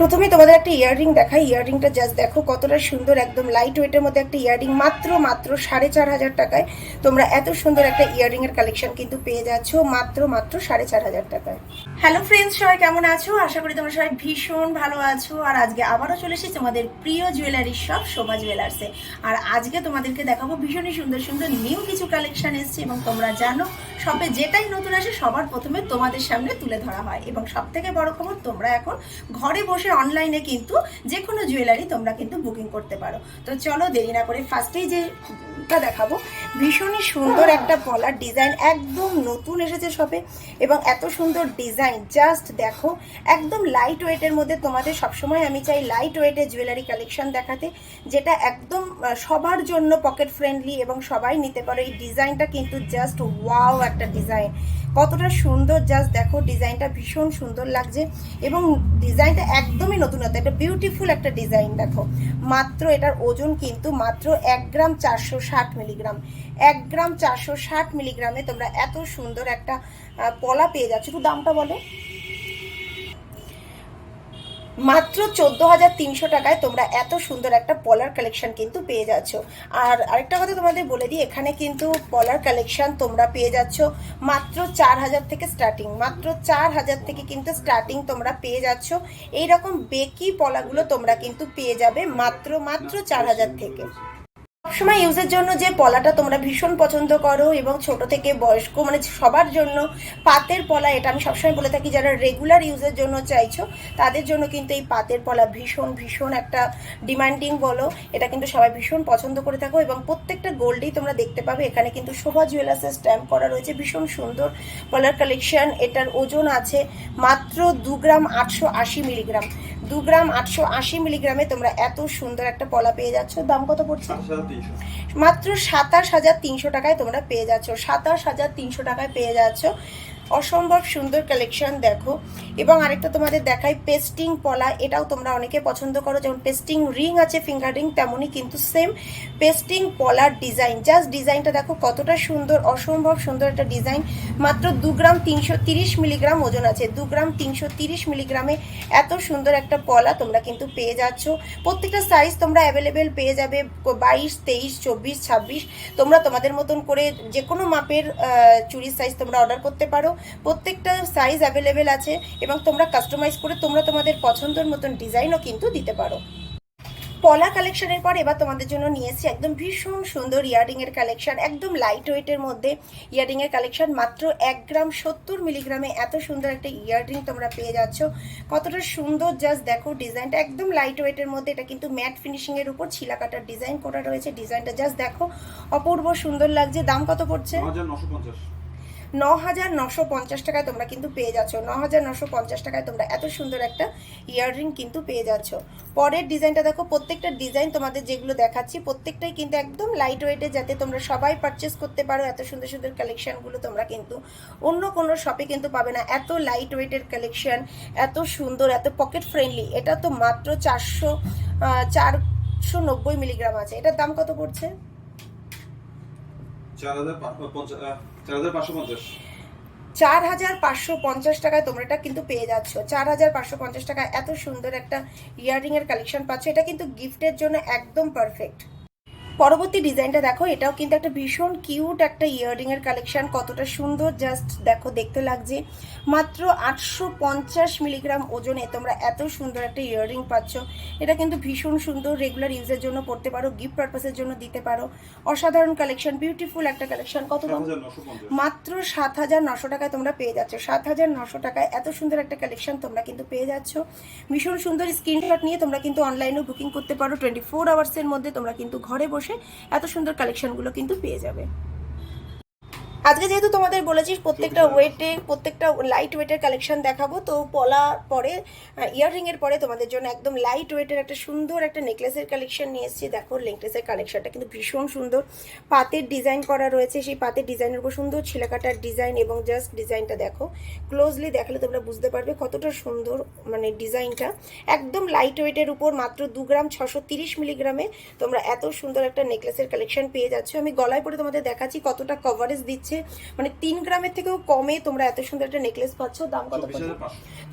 প্রথমে তোমাদের একটা ইয়াররিং দেখাই। ইয়াররিংটা জাস্ট দেখো কতটা সুন্দর, একদম লাইট ওয়েটের মধ্যে একটা ইয়াররিং মাত্র মাত্র সাড়ে চার হাজার টাকায়। তোমরা এত সুন্দর একটা ইয়াররিং এর কালেকশন কিন্তু পেয়ে যাচ্ছ, মাত্র মাত্র সাড়ে চার হাজার টাকায়। হ্যালো ফ্রেন্ডস সবাই কেমন আছো? আশা করি তোমরা সবাই ভীষণ ভালো আছো। আর আজকে আবারও চলে এসেছি তোমাদের প্রিয় জুয়েলারি শপ শোভা জুয়েলার্সে আর আজকে তোমাদেরকে দেখাবো ভীষণই সুন্দর সুন্দর নিউ কিছু কালেকশন এসছে এবং তোমরা জানো শপে যেটাই নতুন আসে, সবার প্রথমে তোমাদের সামনে তুলে ধরা হয়। এবং সব থেকে বড় খবর, তোমরা এখন ঘরে বসে অনলাইনে কিন্তু যে কোনো জুয়েলারি তোমরা কিন্তু বুকিং করতে পারো। তো চলো দেরি না করে ফার্স্টেই যেটা দেখাবো, ভীষণই সুন্দর একটা পলার ডিজাইন একদম নতুন এসেছে শপে এবং এত সুন্দর ডিজাইন জাস্ট দেখো, একদম লাইট ওয়েটের মধ্যে তোমাদের সবসময় আমি চাই লাইট ওয়েটের জুয়েলারি কালেকশন দেখাতে, যেটা একদম সবার জন্য পকেট ফ্রেন্ডলি এবং সবাই নিতে পারো। এই ডিজাইনটা কিন্তু জাস্ট ওয়াও একটা ডিজাইন কতটা সুন্দর জাস্ট দেখো ডিজাইনটা ভীষণ সুন্দর লাগছে এবং ডিজাইনটা একদমই নতুনত্ব একটা বিউটিফুল একটা ডিজাইন দেখো। মাত্র এটার ওজন কিন্তু মাত্র এক গ্রাম চারশো ষাট মিলিগ্রাম এক গ্রাম চারশো ষাট মিলিগ্রামে তোমরা এত সুন্দর একটা পলা পেয়ে যাচ্ছ। একটু দামটা বলো। মাত্র চোদ্দ হাজার তিনশো টাকায় তোমরা এত সুন্দর একটা পলার কালেকশন কিন্তু পেয়ে যাচ্ছ। আর আরেকটা কথা তোমাদের বলে দিই, এখানে কিন্তু পলার কালেকশন তোমরা পেয়ে যাচ্ছ মাত্র চার হাজার থেকে স্টার্টিং মাত্র চার হাজার থেকে কিন্তু স্টার্টিং তোমরা পেয়ে যাচ্ছ। এইরকম বেকি পলাগুলো তোমরা কিন্তু পেয়ে যাবে মাত্র মাত্র চার হাজার থেকে। সবসময় ইউজের জন্য যে পলাটা তোমরা ভীষণ পছন্দ করো এবং ছোট থেকে বয়স্ক মানে সবার জন্য পাতের পলা, এটা আমি সবসময় বলে থাকি, যারা রেগুলার ইউজের জন্য চাইছো, তাদের জন্য কিন্তু এই পাতের পলা ভীষণ ভীষণ একটা ডিমান্ডিং বলো। এটা কিন্তু সবাই ভীষণ পছন্দ করে থাকো এবং প্রত্যেকটা গোল্ডেই তোমরা দেখতে পাবে। এখানে কিন্তু শোভা জুয়েলার্সের স্ট্যাম্প করা রয়েছে, ভীষণ সুন্দর পলার কালেকশন এটার ওজন আছে মাত্র দু গ্রাম আটশো আশি মিলিগ্রাম দু গ্রাম আটশো আশি মিলিগ্রামে তোমরা এত সুন্দর একটা পলা পেয়ে যাচ্ছ। দাম কত পড়ছে? মাত্র সাতাশ হাজার তিনশো টাকায় তোমরা পেয়ে যাচ্ছ। সাতাশ হাজার তিনশো টাকায় পেয়ে যাচ্ছ। অসম্ভব সুন্দর কালেকশন দেখো। এবং আরেকটা তোমাদের দেখাই পেস্টিং পলা, এটাও তোমরা অনেকে পছন্দ করো। যেমন পেস্টিং রিং আছে ফিঙ্গার রিং তেমনই কিন্তু same pasting polar design just ডিজাইনটা দেখো কতটা সুন্দর, অসম্ভব সুন্দর একটা ডিজাইন মাত্র দু গ্রাম তিনশো তিরিশ মিলিগ্রাম ওজন আছে। দু গ্রাম তিনশো তিরিশ মিলিগ্রামে এত সুন্দর একটা পলা তোমরা কিন্তু পেয়ে যাচ্ছ। প্রত্যেকটা সাইজ তোমরা অ্যাভেলেবেল পেয়ে যাবে, বাইশ, তেইশ, চব্বিশ, ছাব্বিশ। তোমরা তোমাদের মতন করে যে কোনো মাপের চুড়ির সাইজ তোমরা অর্ডার করতে পারো। প্রত্যেকটা সাইজ অ্যাভেলেবেল আছে এবং তোমরা কাস্টমাইজ করে তোমরা তোমাদের পছন্দের মতন ডিজাইনও কিন্তু দিতে পারো। পলা কালেকশনের পর এবার তোমাদের জন্য নিয়ে এসেছি একদম ভীষণ সুন্দর ইয়ারিং এর কালেকশন একদম লাইট ওয়েটের মধ্যে ইয়ারিং এর কালেকশন মাত্র এক গ্রাম সত্তর মিলিগ্রামে এত সুন্দর একটা ইয়াররিং তোমরা পেয়ে যাচ্ছ। কতটা সুন্দর জাস্ট দেখো ডিজাইনটা একদম লাইট ওয়েটের মধ্যে, এটা কিন্তু ম্যাট ফিনিশিং এর উপর ছিলা কাটার ডিজাইন করা রয়েছে। ডিজাইনটা জাস্ট দেখো, অপূর্ব সুন্দর লাগছে। দাম কত পড়ছে? ন হাজার নশো পঞ্চাশ টাকায় তোমরা কিন্তু পেয়ে যাচ্ছ। ন হাজার নশো পঞ্চাশ টাকায় তোমরা এত সুন্দর একটা ইয়াররিং কিন্তু পেয়ে যাচ্ছ। পরের ডিজাইনটা দেখো, প্রত্যেকটা ডিজাইন তোমাদের যেগুলো দেখাচ্ছি, প্রত্যেকটাই কিন্তু একদম লাইট ওয়েটে যাতে তোমরা সবাই পারচেস করতে পারো। এত সুন্দর সুন্দর কালেকশনগুলো তোমরা কিন্তু অন্য কোনো শপে কিন্তু পাবে না। এত লাইট ওয়েটের কালেকশন এত সুন্দর, এত পকেট ফ্রেন্ডলি এটা তো মাত্র চারশো চারশো নব্বই মিলিগ্রাম আছে। এটার দাম কত পড়ছে? চার হাজার পাঁচশো পঞ্চাশ। টাকায় তোমরা এটা কিন্তু পেয়ে যাচ্ছ। চার হাজার পাঁচশো পঞ্চাশ টাকায় এত সুন্দর একটা ইয়াররিং এর কালেকশন পাচ্ছ। এটা কিন্তু গিফটের জন্য একদম পারফেক্ট পরবর্তী ডিজাইনটা দেখো এটাও কিন্তু একটা ভীষণ কিউট একটা ইয়াররিং এর কালেকশন কতটা সুন্দর জাস্ট দেখো দেখতে লাগছে। মাত্র আটশো পঞ্চাশ মিলিগ্রাম ওজনে তোমরা এত সুন্দর একটা ইয়াররিং পাচ্ছ। এটা কিন্তু ভীষণ সুন্দর রেগুলার ইউজের জন্য পড়তে পারো গিফট পারপাসের জন্য দিতে পারো। অসাধারণ কালেকশন বিউটিফুল একটা কালেকশন কত দাম? মাত্র সাত হাজার নশো টাকায় তোমরা পেয়ে যাচ্ছ। সাত হাজার নশো টাকায় এত সুন্দর একটা কালেকশন তোমরা কিন্তু পেয়ে যাচ্ছ। ভীষণ সুন্দর স্ক্রিনশট নিয়ে তোমরা কিন্তু অনলাইনেও বুকিং করতে পারো। টোয়েন্টি ফোর আওয়ার্সের মধ্যে তোমরা কিন্তু ঘরে বসে এত সুন্দর কালেকশনগুলো কিন্তু পেয়ে যাবে। আজকে যেহেতু তোমাদের বলেছি প্রত্যেকটা ওয়েটে প্রত্যেকটা লাইট ওয়েটের কালেকশন দেখাবো তো পলা পরে ইয়াররিং এর পরে তোমাদের জন্য একদম লাইট ওয়েটের একটা সুন্দর একটা নেকলেসের কালেকশন নিয়ে এসেছি। দেখো নেকলেসের কালেকশনটা কিন্তু ভীষণ সুন্দর। পাতের ডিজাইন করা রয়েছে সেই পাতের ডিজাইনের উপর সুন্দর ছিলাকাটার ডিজাইন এবং জাস্ট ডিজাইনটা দেখো। ক্লোজলি দেখলে তোমরা বুঝতে পারবে কতটা সুন্দর মানে ডিজাইনটা একদম লাইট ওয়েটের উপর মাত্র দু গ্রাম ছশো তিরিশ মিলিগ্রামে তোমরা এত সুন্দর একটা নেকলেসের কালেকশন পেয়ে যাচ্ছ। আমি গলায় পরে তোমাদের দেখাচ্ছি কতটা কভারেজ দিচ্ছে। হচ্ছে মানে তিন গ্রামের থেকেও কমে তোমরা এত সুন্দর একটা নেকলেস পাচ্ছ দাম কত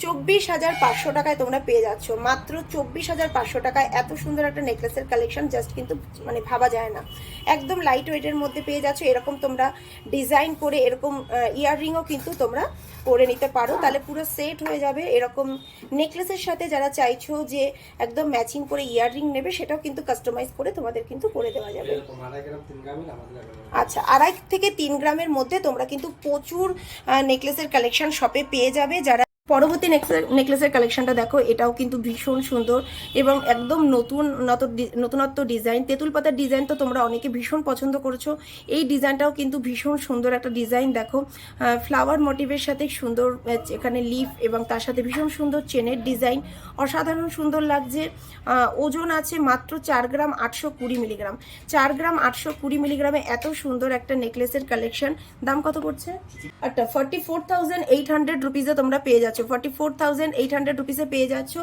চব্বিশ হাজার পাঁচশো। টাকায় তোমরা পেয়ে যাচ্ছ। মাত্র চব্বিশ হাজার পাঁচশো টাকায় এত সুন্দর একটা নেকলেসের কালেকশন জাস্ট কিন্তু মানে ভাবা যায় না। একদম লাইট ওয়েটের মধ্যে পেয়ে যাচ্ছ এরকম তোমরা ডিজাইন করে এরকম ইয়াররিংও কিন্তু তোমরা করে নিতে পারো। তাহলে পুরো সেট হয়ে যাবে এরকম নেকলেসের সাথে যারা চাইছো যে একদম ম্যাচিং করে ইয়াররিং নেবে সেটাও কিন্তু কাস্টমাইজ করে তোমাদের কিন্তু করে দেওয়া যাবে। আচ্ছা আড়াই থেকে তিন গ্রামের মধ্যে তোমরা কিন্তু প্রচুর নেকলেসের কালেকশন শপে পেয়ে যাবে যারা পরবর্তী নেকলেসের কালেকশনটা দেখো, এটাও কিন্তু ভীষণ সুন্দর এবং একদম নতুন নতুনত্ব ডিজাইন তেঁতুল পাতার ডিজাইন তো তোমরা অনেকে ভীষণ পছন্দ করেছ। এই ডিজাইনটাও কিন্তু ভীষণ সুন্দর একটা ডিজাইন দেখো। ফ্লাওয়ার মোটিভের সাথে সুন্দর এখানে লিফ এবং তার সাথে ভীষণ সুন্দর চেনের ডিজাইন অসাধারণ সুন্দর লাগছে। ওজন আছে মাত্র চার গ্রাম আটশো কুড়ি মিলিগ্রাম চার গ্রাম আটশো কুড়ি মিলিগ্রামে এত সুন্দর একটা নেকলেসের কালেকশন দাম কত পড়ছে? একটা forty four thousand eight hundred রুপিসে তোমরা পেয়ে যাচ্ছ। Forty four thousand eight hundred রুপিসে পেয়ে যাচ্ছ।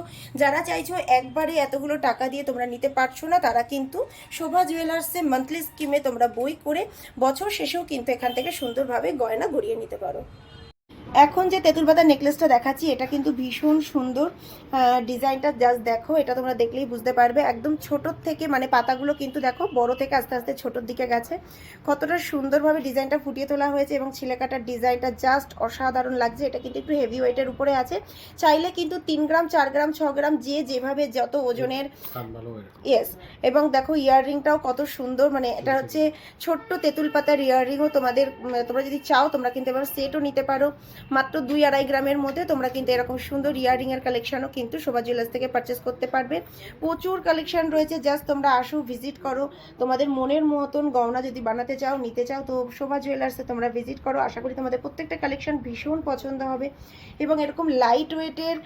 যারা চাইছো একবারে এতগুলো টাকা দিয়ে তোমরা নিতে পারছ না, তারা কিন্তু শোভা জুয়েলার্সে মান্থলি স্কিমে তোমরা বই করে বছর শেষেও কিন্তু এখান থেকে সুন্দরভাবে গয়না গড়িয়ে নিতে পারো। এখন যে তেঁতুল পাতার নেকলেসটা দেখাচ্ছি এটা কিন্তু ভীষণ সুন্দর। ডিজাইনটা জাস্ট দেখো এটা তোমরা দেখলেই বুঝতে পারবে। একদম ছোটোর থেকে মানে পাতাগুলো কিন্তু দেখো বড় থেকে আস্তে আস্তে ছোটোর দিকে গেছে। কতটা সুন্দরভাবে ডিজাইনটা ফুটিয়ে তোলা হয়েছে এবং ছিলেকাটার ডিজাইনটা জাস্ট অসাধারণ লাগছে। এটা কিন্তু একটু হেভি ওয়েটের উপরে আছে। চাইলে কিন্তু তিন গ্রাম চার গ্রাম ছ গ্রাম যে যেভাবে যত ওজনের। ইয়েস এবং দেখো ইয়াররিংটাও কত সুন্দর। মানে এটা হচ্ছে ছোট্ট তেঁতুল পাতার ইয়াররিংও তোমাদের তোমরা যদি চাও তোমরা কিন্তু এবার সেটও নিতে পারো। মাত্র দুই আড়াই গ্রামের মধ্যে তোমরা কিন্তু এরকম সুন্দর ইয়াররিং এর কালেকশনও কিন্তু শোভা জুয়েলার্স থেকে পারচেস করতে পারবে। প্রচুর কালেকশন রয়েছে জাস্ট তোমরা আসো ভিজিট করো। তোমাদের মনের মতন গহনা যদি বানাতে চাও, নিতে চাও, তো শোভা জুয়েলার্সে তোমরা ভিজিট করো। আশা করি তোমাদের প্রত্যেকটা কালেকশন ভীষণ পছন্দ হবে। এবং এরকম লাইট ওয়েটের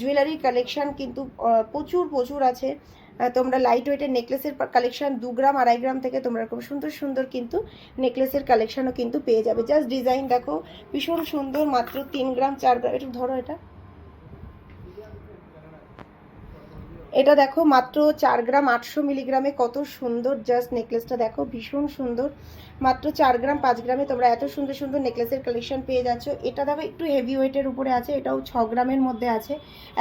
জুয়েলারি কালেকশন কিন্তু প্রচুর প্রচুর আছে। তোমরা লাইট ওয়েটের নেকলেসের কালেকশান দু গ্রাম, আড়াই গ্রাম থেকে তোমরা খুব সুন্দর সুন্দর কিন্তু নেকলেসের কালেকশানও কিন্তু পেয়ে যাবে। জাস্ট ডিজাইন দেখো, ভীষণ সুন্দর, মাত্র তিন গ্রাম, চার গ্রাম একটু ধরো এটা। এটা দেখো মাত্র চার গ্রাম, আটশো মিলিগ্রামে কত সুন্দর জাস্ট নেকলেসটা দেখো, ভীষণ সুন্দর। মাত্র চার গ্রাম, পাঁচ গ্রামে তোমরা এত সুন্দর সুন্দর নেকলেসের কালেকশন পেয়ে যাচ্ছ। এটা দেখো একটু হেভি ওয়েটের উপরে আছে, এটাও ছ গ্রামের মধ্যে আছে।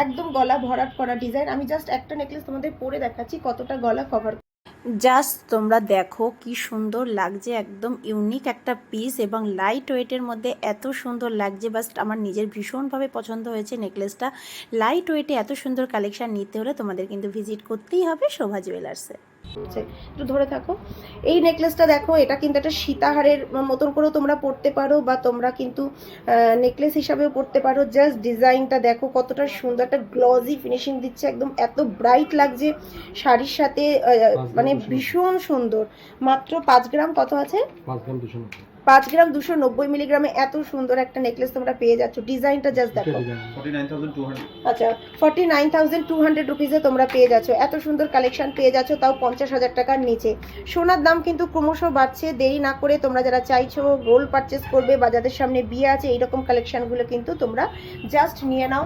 একদম গলা ভরাট করা ডিজাইন আমি জাস্ট একটা নেকলেস তোমাদের পরে দেখাচ্ছি, কতটা গলা কভার জাস্ট তোমরা দেখো কি সুন্দর লাগছে, একদম ইউনিক একটা পিস এবং লাইট ওয়েটের মধ্যে এত সুন্দর লাগছে। বাস আমার নিজের ভীষণভাবে পছন্দ হয়েছে নেকলেসটা লাইট ওয়েটে এত সুন্দর কালেকশান নিতে হলে তোমাদের কিন্তু ভিজিট করতেই হবে শোভা জুয়েলার্সে একটু ধরে থাকো। এই নেকলেসটা দেখো এটা কিন্তু একটা সীতাহারের মতন করেও তোমরা পরতে পারো বা তোমরা কিন্তু নেকলেস হিসাবেও পরতে পারো। জাস্ট ডিজাইনটা দেখো কতটা সুন্দর একটা গ্লজি ফিনিশিং দিচ্ছে একদম এত ব্রাইট লাগছে শাড়ির সাথে মানে ভীষণ সুন্দর। মাত্র পাঁচ গ্রাম কত আছে? পাঁচ গ্রাম পাঁচ গ্রাম দুশো নব্বই মিলিগ্রামে এত সুন্দর একটা নেকলেস তোমরা পেয়ে যাচ্ছ। ডিজাইনটা জাস্ট দেখো। আচ্ছা forty nine thousand two hundred রুপিসে তোমরা পেয়ে যাচ্ছ। এত সুন্দর কালেকশন পেয়ে যাচ্ছ তাও পঞ্চাশ হাজার টাকার নিচে। সোনার দাম কিন্তু ক্রমশ বাড়ছে দেরি না করে তোমরা যারা চাইছো গোল্ড পারচেস করবে বা যাদের সামনে বিয়ে আছে এইরকম কালেকশনগুলো কিন্তু তোমরা জাস্ট নিয়ে নাও।